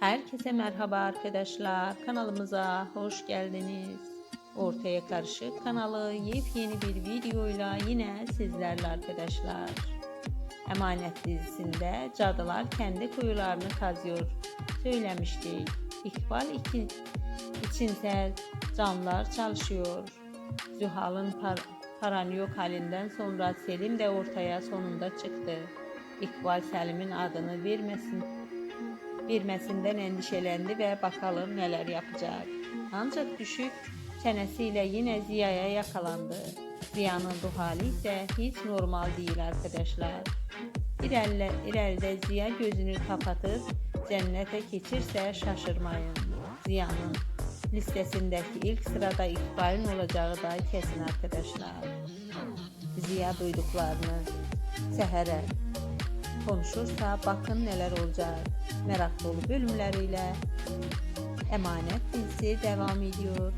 Herkese merhaba arkadaşlar. Kanalımıza hoş geldiniz. Ortaya Karışık kanalı yepyeni bir videoyla yine sizlerle arkadaşlar. Emanet dizisinde cadılar kendi kuyularını kazıyor söylemiştik. İkbal için, içinse canlar çalışıyor. Zühal'ın par paranı yok halinden sonra Selim de ortaya sonunda çıktı. İkbal Selim'in adını vermesin vermesinden endişelendi ve bakalım neler yapacak. Ancak düşük çenesiyle yine Ziya'ya yakalandı. Ziya'nın bu hali ise hiç normal değil arkadaşlar. İlerle, ileride Ziya gözünü kapatıp cennete geçirse şaşırmayın. Ziya'nın listesindeki ilk sırada İkbal'in olacağı da kesin arkadaşlar. Ziya duyduklarını sehere konuşursa bakın neler olacak. Merak dolu bölümleriyle Emanet dizisi devam ediyor.